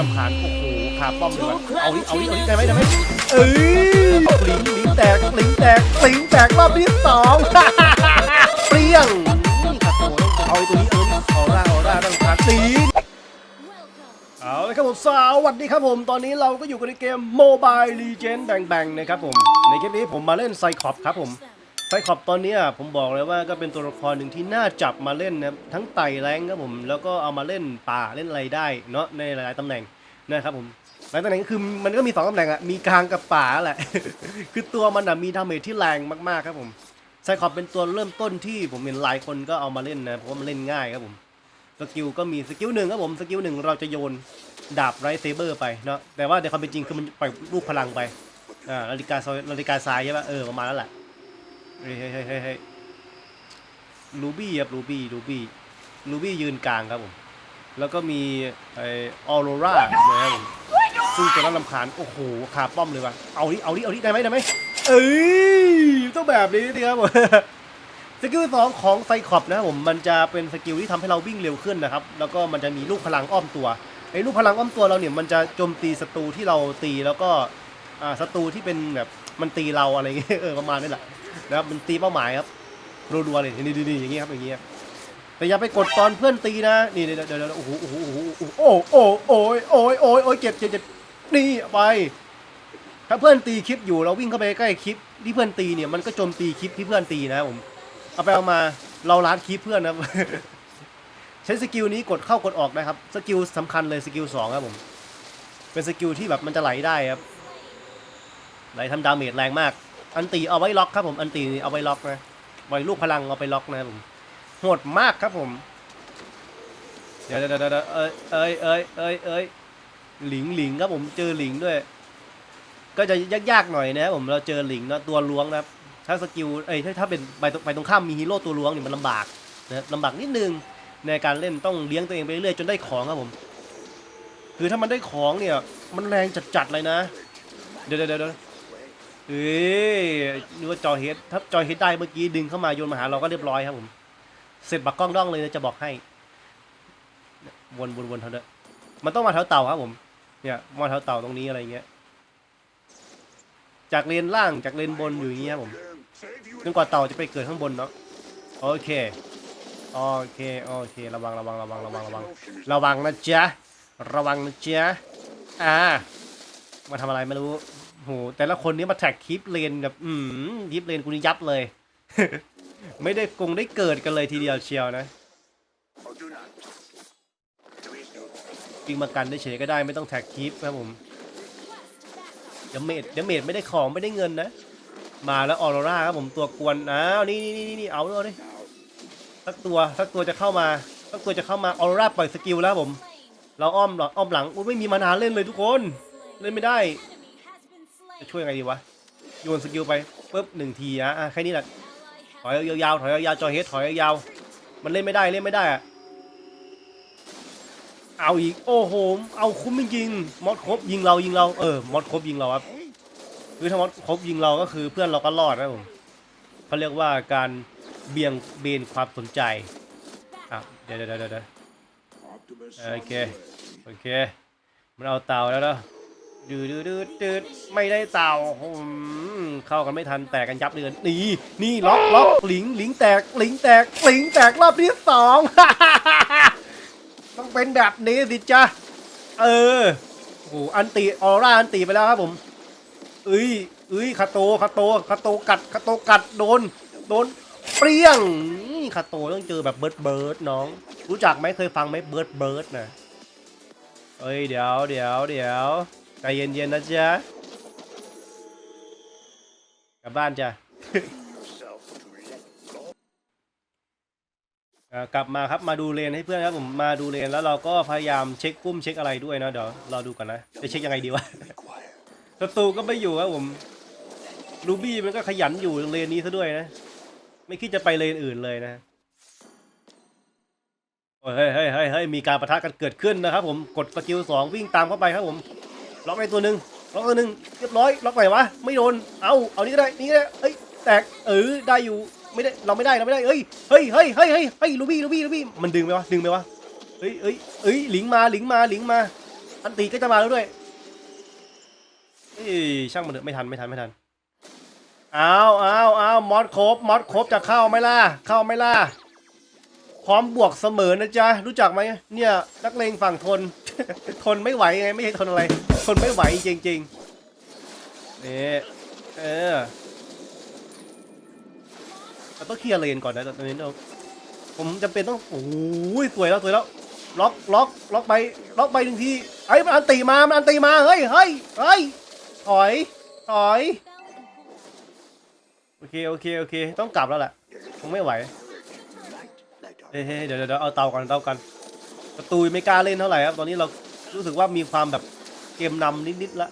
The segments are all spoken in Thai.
ลำคาญโอ้โหขาป้อมเลยว่ะเอาดิเอาดิเอาดิได้ไหมได้ไหมเอ้ยลิงลิงแตกลิงแตกลิงแตกรอบที่สองเปรี้ยงนี่ครับโอ้ยเอาไอ้ตัวนี้เออนี่ออร่าออร่าตั้งขาตีนเอาเลยครับผมสวัสดีครับผม ตอนนี้เราก็อยู่กันในเกม Mobile Legends แบ่งๆนะครับผม ในเกมนี้ผมมาเล่นไซคอปครับผม ไซคอปตอนนี้ผมบอกเลยว่าก็เป็นตัวละครหนึ่งที่น่าจับมาเล่นนะครับทั้งไต่แรงครับผมแล้วก็เอามาเล่นป่าเล่นอะไรได้เนาะในหลายๆตำแหน่งนะครับผมหลายตำแหน่งก็คือมันก็มีสองตำแหน่งอะมีกลางกับป่าแหละ คือตัวมันอะมีดาเมจที่แรงมากๆครับผมไซคอปเป็นตัวเริ่มต้นที่ผมเห็นหลายคนก็เอามาเล่นนะเพราะว่ามันเล่นง่ายครับผมสกิลก็มีสกิลหนึ่งครับผมสกิลหนึ่งเราจะโยนดาบไรเซเบอร์ไปเนาะแต่ว่าในความเป็นจริงคือมันปล่อยลูกพลังไปอ่านาฬิกาซอยนาฬิกาทรายใช่ปะเออประมาณนั้นแหละ เฮ้ยเฮ้ยเฮ้ยเฮ้ยเฮ้ยลูบี้ครับลูบี้ลูบี้ลูบี้ยืนกลางครับผม แล้วก็มีไอออโรรานะครับผมซึ่งจะน่ารำคาญโอ้โหขาป้อมเลยว่ะเอาดิเอาดิเอาดิได้ไหมได้ไหมเอ้ยต้องแบบนี้สิครับผมสกิลสองของไซคอปนะครับผมมันจะเป็นสกิลที่ทำให้เราวิ่งเร็วขึ้นนะครับ แล้วก็มันจะมีลูกพลังอ้อมตัวไอ้ลูกพลังอ้อมตัวเราเนี่ยมันจะโจมตีศัตรูที่เราตีแล้วก็อ่าศัตรูที่เป็นแบบมันตีเราอะไรอย่างเงี้ยเออประมาณนี้แหละ นะครับมันตีเป้าหมายครับรัวๆเลยนี่นี่นี่อย่างงี้ครับอย่างงี้ยแต่อย่าไปกดตอนเพื่อนตีนะนี่เดี๋ยวเดี๋ยวโอ้โหโอ้โหโอ้โหโอ้โหโอ้ยโอ้ยโอ้ยโอ้ยเจ็บเจ็บเจ็บนี่ไป ถ้าเพื่อนตีคลิปอยู่เราวิ่งเข้าไปใกล้คลิปที่เพื่อนตีเนี่ยมันก็โจมตีคลิปที่เพื่อนตีนะผมเอาไปเอามาเราล้านคีปเพื่อนนะใช้สกิลนี้กดเข้ากดออกนะครับสกิลสำคัญเลยสกิลสองครับผมเป็นสกิลที่แบบมันจะไหลได้ครับไหลทำดาเมจแรงมาก อันตีเอาไว้ล็อกครับผม อันตีเอาไว้ล็อกนะไว้ลูกพลังเอาไปล็อกนะผมโหดมากครับผม เดี๋ยวเดี๋ยวเดี๋ยวเอ้ยเอ้ยเอ้ยเอ้ยเอ้ยหลิงหลิงครับผมเจอหลิงด้วย ก็จะยากๆหน่อยนะครับผมเราเจอหลิงนะตัวล้วงนะครับถ้าสกิลเอ้ยถ้าถ้าเป็นไปตรงไปตรงข้ามมีฮีโร่ตัวล้วงเนี่ยมันลำบากนะลำบากนิดนึงในการเล่นต้องเลี้ยงตัวเองไปเรื่อยจนได้ของครับผม คือถ้ามันได้ของเนี่ย มันแรงจัดๆเลยนะ เดี๋ยวเดี๋ยว เอ้ยนึกว่าจอเฮดถ้าจอเฮดได้เมื่อกี้ดึงเข้ามาโยนมาหาเราก็เรียบร้อยครับผม เสร็จบักกล้องด้องเลยนะจะบอกให้ วนวนวนเท่านั้นมันต้องมาแถวเต่าครับผม เนี่ยมาแถวเต่าตรงนี้อะไรเงี้ย จากเลนล่างจากเลนบนอยู่อย่างเงี้ยครับผมจนกว่าเต่าจะไปเกิดข้างบนเนาะ โอเค โอเค โอเค ระวังระวังระวังระวังระวัง ระวังนะจ๊ะ ระวังนะจ๊ะ อ่า มาทำอะไรไม่รู้ โหแต่ละคนนี้มาแท็กคลิปเลนแบบอืมคลิปเลนกูนี่ยับเลย ไม่ได้กงได้เกิดกันเลยทีเดียวเชียวนะปิงมากันได้เฉยก็ได้ไม่ต้องแท็กคลิปครับผมเดเมดเดเมดไม่ได้ของไม่ได้เงินนะ มาแล้วออโรราครับผมตัวกวนอ้าวนี่นี่นี่นี่เอาเลยดิสักตัวสักตัวจะเข้ามาสักตัวจะเข้ามาออโรราปล่อยสกิลแล้วผม เราอ้อมหลังอ้อมหลังอุ้ยไม่มีมานานเล่นเลยทุกคน เล่นไม่ได้ จะช่วยไงดีวะ โยนสกิลไปปุ๊บหนึ่งทีอะอะแค่นี้แหละ ถอยยาวๆ ถอยยาวๆ จอเฮดถอยยาวๆ มันเล่นไม่ได้ เล่นไม่ได้อะเอาอีก โอ้โห เอาคุ้มจริงมอดครบยิงเรายิงเรา เออ มอดครบยิงเราครับ คือถ้ามดครบยิงเราก็คือเพื่อนเราก็รอดนะผมเขาเรียกว่าการเบี่ยงเบนความสนใจ อะ เดี๋ยวเดี๋ยวเดี๋ยวโอเค โอเค มันเอาเต่าแล้วเนาะ ดืดดืดดืดไม่ได้เต่าอืมเข้ากันไม่ทันแตกกันยับเลยนี่นี่ล็อกล็อกหลิงหลิงแตกหลิงแตกหลิงแตกรอบที่สองต้องเป็นแบบนี้สิจ้ะเออโอ้โหอันติออร่าอันติไปแล้วครับผมเอ้ยเอ้ยคาโตคาโตคาโตกัดคาโตกัดโดนโดนเปรี้ยงนี่คาโตต้องเจอแบบเบิร์ดเบิร์ดน้อง รู้จักไหมเคยฟังไหมเบิร์ดเบิร์ดนะเอ้ยเดี๋ยวเดี๋ยวเดี๋ยว ใจเย็นๆนะจ๊ะกลับบ้านจ้ะอ่ากลับมาครับมาดูเลนให้เพื่อนครับผมมาดูเลนแล้วเราก็พยายามเช็คปุ้มเช็คอะไรด้วยนะเดี๋ยวเราดูกันนะจะเช็คยังไงดีวะศัตรูก็ไม่อยู่ครับผมลูบี้มันก็ขยันอยู่เลนนี้ซะด้วยนะ ไม่คิดจะไปเลนอื่นเลยนะโอ้ยเฮ้ยเฮ้ยเฮ้ยเฮ้ยมีการประทะกันเกิดขึ้นนะครับผมกดสกิลสองวิ่งตามเข้าไปครับผม ล็อกในตัวหนึ่งล็อกตัวหนึ่งเรียบร้อยล็อกไหนวะไม่โดนเอาเอานี่ก็ได้นี่ก็ได้เอ้ยแตกเออได้อยู่ไม่ได้เราไม่ได้เราไม่ได้เอ้ยเฮ้ยเฮ้ยเฮ้ยเฮ้ยเฮ้ยลูบี้ลูบี้ลูบี้มันดึงไปวะดึงไปวะเฮ้ยเฮ้ยเฮ้ยหลิงมาหลิงมาหลิงมา อันตีก็จะมาแล้วด้วยเอ้ยช่างมันเถอะไม่ทันไม่ทันไม่ทันอ้าวอ้าวอ้าวมอสครบมอสครบจะเข้าไหมล่ะเข้าไหมล่ะ พร้อมบวกเสมอนะจ๊ะ รู้จักไหมเนี่ยนักเลงฝั่งทน ทนไม่ไหวไงไม่ใช่ทนอะไร ทนไม่ไหวจริงๆนี่เออเราต้องเคลียร์เลนก่อนนะตอนนี้เราผมจำเป็นต้องโอ้ยสวยแล้วสวยแล้วล็อกล็อกล็อกไปล็อกไปหนึ่งทีไอ้มันอันตีมามันอันตีมาเฮ้ยเฮ้ยเฮ้ยถอยถอยโอเคโอเคโอเค ต้องกลับแล้วแหละคงไม่ไหว เฮ้ยเฮ้ยเดี๋ยวเดี๋ยวเอาเตาก่อนเตากัน ประตูไม่กล้าเล่นเท่าไหร่ครับ ตอนนี้เรารู้สึกว่ามีความแบบเกมนำนิดๆละ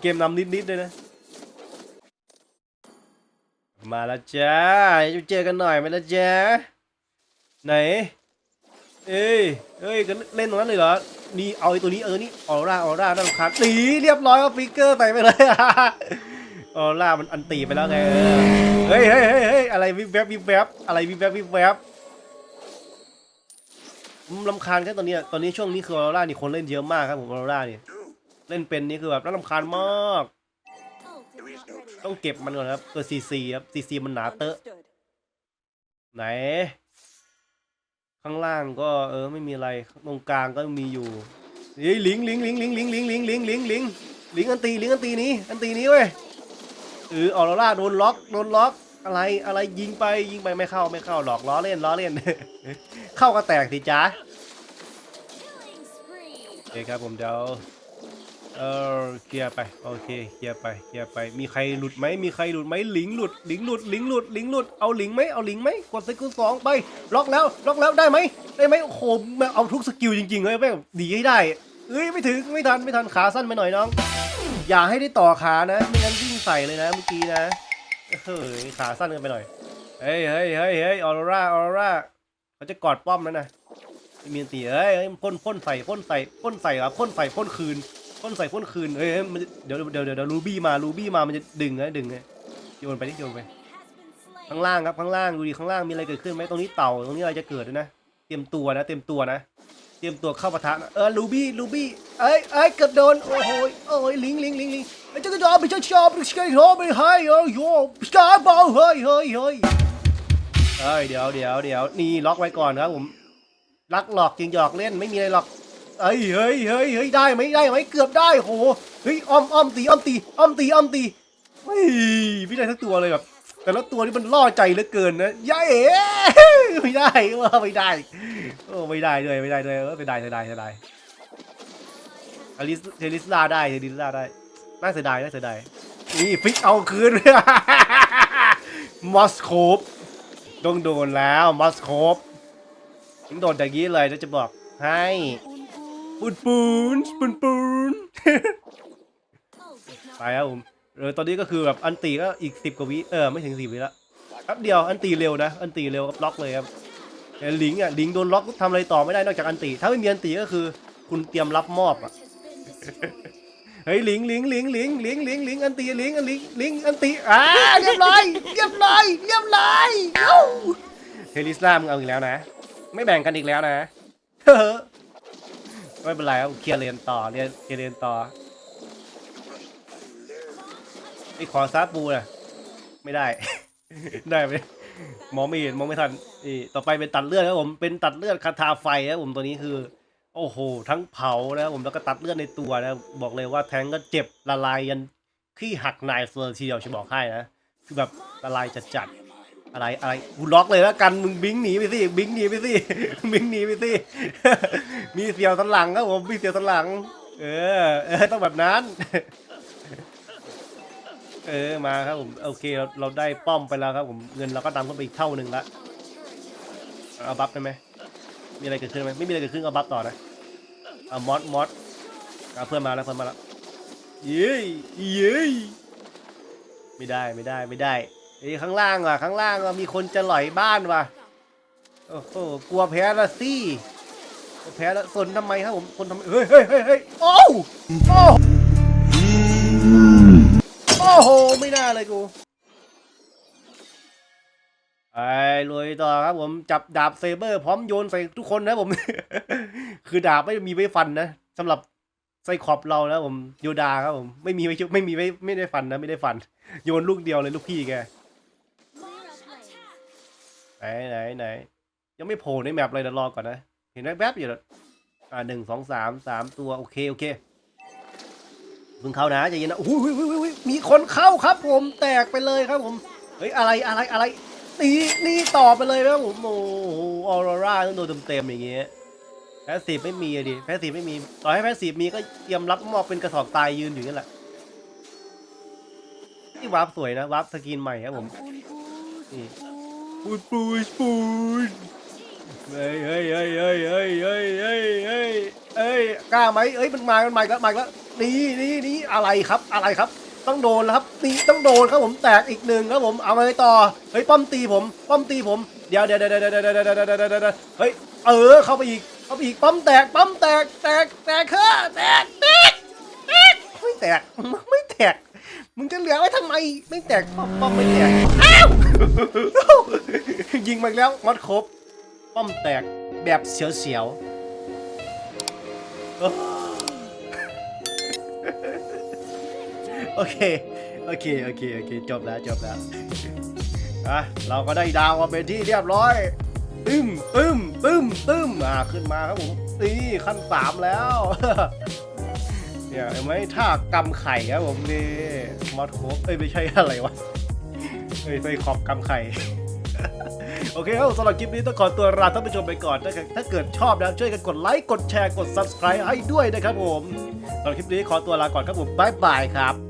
เกมนำนิดๆเลยนะ มาแล้วจ้าจะเจอกันหน่อยไหมล่ะจ้าไหน เอ้ยเอ้ยกันเล่นตรงนั้นเลยเหรอ นี่เอาไอ้ตัวนี้เออ นี่ออร่าออร่าน่ารำคาญตีเรียบร้อยเอาฟิกเกอร์ใส่ไปเลย ออร่ามันอันตีไปแล้วไงเฮ้ยเฮ้ยเฮ้ยเฮ้ยอะไรวิบแวบวิบแวบอะไรวิบแวบวิบแวบลำคาญแค่ตอนนี้ตอนนี้ช่วงนี้คือออร่านี่คนเล่นเยอะมากครับผมออร่านี่เล่นเป็นนี่คือแบบน่ารำคาญมาก ต้องเก็บมันก่อนครับตัวซีซีครับซีซีมันหนาเตอะไหน ข้างล่างก็เออไม่มีอะไรตรงกลางก็มีอยู่เฮ้ยลิงลิงลิงลิงลิงลิงลิงลิงลิงลิงลิงอันตีลิงอันตีนี้อันตีนี้เว้ย เออออโรราโดนล็อกโดนล็อกอะไรอะไรยิงไปยิงไปไม่เข้าไม่เข้าหลอกล้อเล่นล้อเล่น เข้าก็แตกสิจ้าโอเคครับผมเดี๋ยวเออเคลียร์ไปโอเคเคลียร์ไปเคลียร์ไป มีใครหลุดไหมมีใครหลุดไหมลิงหลุดลิงหลุดลิงหลุดลิงหลุดเอาลิงไหมเอาลิงไหมกดสกิลสองไปล็อกแล้วล็อกแล้วได้ไหมได้ไหมโอ้โหมเอาทุกสกิลจริงๆเลยแม่งดีให้ได้เอ้ยไม่ถึงไม่ทันไม่ทันขาสั้นไปหน่อยน้อง อย่าให้ได้ต่อขานะ ไม่งั้นวิ่งใส่เลยนะเมื่อกี้นะเฮ้ยขาสั้นกันไปหน่อย เฮ้ยเฮ้ยเฮ้ยเฮ้ยออโรราออโรราเขาจะกอดป้อมแล้วนะมีนตีเอ้ยเฮ้ยพ่นพ่นใส่พ่นใส่พ่นใส่ครับพ่นใส่พ่นคืนพ่นใส่พ่นคืนเฮ้ยเฮ้ยมันเดี๋ยวเดี๋ยวเดี๋ยวเดี๋ยวรูบี้มารูบี้มามันจะดึงนะดึงนะโยนไปดิโยนไปข้างล่างครับข้างล่างดูดิข้างล่างมีอะไรเกิดขึ้นไหมตรงนี้เต่าตรงนี้อะไรจะเกิดด้วยนะ เตรียมตัวนะ เตรียมตัวนะ เตรียมตัวเข้าปะทะนะเออลูบี้ลูบี้เอ้ยเอ้ยเกือบโดน โอ้โหโอ้ยลิงลิงลิงลิงไอ้เจ้าก็จอไปเจ้าชอบไปสกายโฮไปให้เอ้ยโย่สกายบอลเฮ้ยเฮ้ยเฮ้ยเอ้ยเดี๋ยวเดี๋ยวเดี๋ยวนี่ล็อกไว้ก่อนครับผมลักหลอกจริงหยอกเล่นไม่มีอะไรหรอกเอ้ยเฮ้ยเฮ้ยเฮ้ยได้ไหมได้ไหมเกือบได้โหเฮ้ยอ้อมอ้อมตีอ้อมตีอ้อมตีอ้อมตีเฮ้ยไม่ได้ทั้งตัวเลยแบบแต่ละตัวนี่มันล่อใจเหลือเกินนะยายเอ๋ไม่ได้ว่าไม่ได้ โอ้ไม่ได้ด้วยไม่ได้ด้วยเออไม่ได้เสียดายเสียดายอลิสเทลิสลาได้เทลิสลาได้น่าเสียดายน่าเสียดายนี่ฟิกเอาคืน มอสโคปต้องโดนแล้วมอสโคปถึงโดนอย่างนี้เลยนะจะบอกให้ปูนปูนปูนปูนไปครับผมเออตอนนี้ก็คือแบบอันตีก็อีกสิบกว่าวิเออไม่ถึงสิบวิละแป๊บเดียวอันตีเร็วนะ อันตีเร็วกับล็อกเลยครับ แต่ลิงอะลิงโดนล็อกทำอะไรต่อไม่ได้นอกจากอันตีถ้าไม่มีอันตีก็คือ คุณเตรียมรับมอบอะเฮ้ยลิงลิงลิงลิงลิงลิงลิงอันตีลิงอันลิงลิงอันตีอ่าเรียบร้อยเรียบร้อยเรียบร้อยเฮลิสลามึงเอาอีกแล้วนะ ไม่แบ่งกันอีกแล้วนะเฮ้ไม่เป็นไรครับเคลียร์เลนต่อเรียนเคลียร์เลนต่อไอ้ขอซาปูน่ะไม่ได้ ได้ไหม มองไม่เห็นมองไม่ทันนี่ต่อไปเป็นตัดเลือดครับผมเป็นตัดเลือดคาถาไฟครับผมตัวนี้คือ โอ้โห ทั้งเผานะครับผมแล้วก็ตัดเลือดในตัวนะบอกเลยว่าแทงก็เจ็บละลายยันขี้หักนายเฟิร์ทีเดียวจะบอกให้นะคือแบบละลายจัดจัดๆอะไรอะไรกูล็อกเลยแล้วกันมึงบิงหนีไปสิบิงหนีไปสิบิงหนีไปสิมีเสียวสันหลังครับผมมีเสียวสันหลัง เออเออต้องแบบนั้น เออมาครับผมโอเคเราเราได้ป้อมไปแล้วครับผมเงินเราก็ดำขึ้นไปอีกเท่าหนึ่งละเอาบัฟได้ไหมมีอะไรเกิดขึ้นไหมไม่มีอะไรเกิดขึ้นเอาบัฟต่อนะเอามอสมอสเอาเพื่อนมาแล้วเพื่อนมาแล้วเย้ยเย้ยไม่ได้ไม่ได้ไม่ได้เอ้ข้างล่างว่ะข้างล่างมีคนจะหลอยบ้านว่ะโอ้โหกลัวแพ้ละสิแพ้ละสนทำไมครับผมคนทำไมเฮ้ยเฮ้ยเฮ้ยเฮ้ยโอ้โอ้ โอ้โห ไม่น่าเลยกูไอ้ลุยต่อครับผมจับดาบเซเบอร์พร้อมโยนใส่ทุกคนนะผม คือดาบไม่มีไว้ฟันนะสำหรับไซคอปเรานะผมโยดาครับผมไม่มีไว้ชุไม่มีไว้ไม่ได้ฟันนะไม่ได้ฟัน โยนลูกเดียวเลยลูกพี่แกไหนไหนไหนยังไม่โผล่ในแมปเลยเดี๋ยวรอก่อนนะ เห็นแวบๆอยู่อ่าหนึ่งสองสามสามตัวโอเคโอเค เพิ่งเข้านะใจเย็นนะอุ้ยอุ้ยอุ้ยมีคนเข้าครับ ผมแตกไปเลยครับผมเฮ้ยอะไรอะไรอะไรนี่นี่ต่อไปเลยนะผมโอ้โหออโรราต้องโดนเต็มๆอย่างเงี้ยแพสซีฟไม่มีอะดิแพสซีฟไม่มีต่อให้แพสซีฟมีก็เตรียมรับมอบเป็นกระสอบตายยืนอยู่นั่นแหละนี่วาร์ปสวยนะวาร์ปสกินใหม่ครับผมนี่ปูดปูดปูดเฮ้ยเฮ้ยเฮ้ยเฮ้ยเฮ้ยเฮ้ยเฮ้ยเฮ้ยกล้าไหมเอ้ยมันมามันมาอีกแล้วมาอีกแล้ว นี่นี่นี่อะไรครับอะไรครับ ต้องโดนแล้วครับนี่ต้องโดนครับผมแตกอีกหนึ่งครับผมเอามาเลยต่อเฮ้ยป้อมตีผมป้อมตีผมเดี๋ยวเดี๋ยวเดี๋ยวเดี๋ยวเดี๋ยวเดี๋ยวเดี๋ยวเดี๋ยวเดี๋ยวเดี๋ยวเฮ้ยเออเข้าไปอีกเข้าไปอีกป้อมแตกป้อมแตกแตกแตกเฮ้อแตกแตกแตกไม่แตกไม่แตกมึงจะเหลือไว้ทำไมไม่แตกป้อมป้อมไม่แตกอ้าวยิงมาแล้วมอดครบป้อมแตกแบบเสียวๆ โอเค โอเค โอเค โอเค จบแล้ว จบแล้ว อะ เราก็ได้ดาวมาเป็นที่เรียบร้อย ตึ้ม ตึ้ม ตึ้ม ตึ้ม อ่าขึ้นมาครับผมนี่ขั้นสามแล้ว เนี่ยเห็นไหมท่ากำไข่ครับผมนี่มอดโคเอ้ย ไม่ใช่อะไรวะเอ้ยไปขอบกำไข่ โอเคครับสำหรับคลิปนี้ต้องขอตัวลาท่านผู้ชมไปก่อนถ้าเกิดถ้าเกิดชอบนะช่วยกันกดไลค์กดแชร์กด subscribe ให้ด้วยนะครับผมสำหรับคลิปนี้ขอตัวลาก่อนครับผมบ๊ายบายครับ